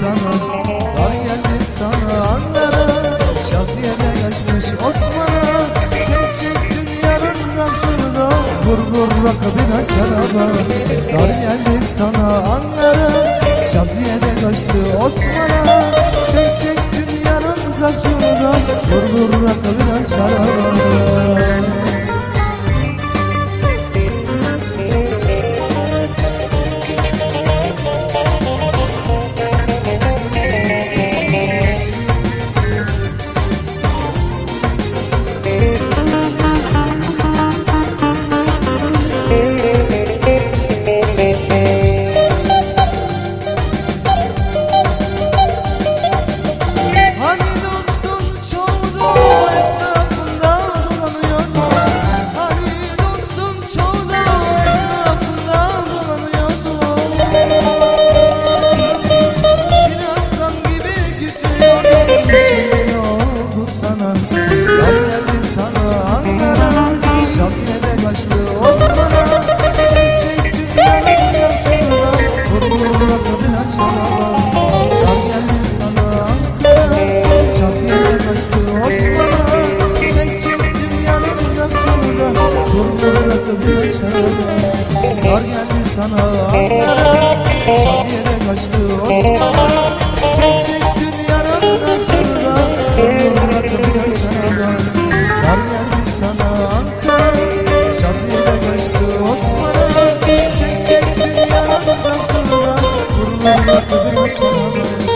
sana Dar geldi sana Ankara Şaziye'de geçmiş Osman'a Çek çek dünyanın kapsını Vur vur rakabına şaraba Dar geldi sana Ankara Şaziye'de kaçtı Osman'a Çek çek dünyanın kapsını Vur vur rakabına şaraba şaraba Yar geldi sana Ankara Şaziye'de kaçtı Osman'a Çek çek dünyanın yakınına Vur vur kadına şaraba Yar geldi sana Ankara Şaziye'de kaçtı Osman'a Çek çek yakınına Vur vur kadına şaraba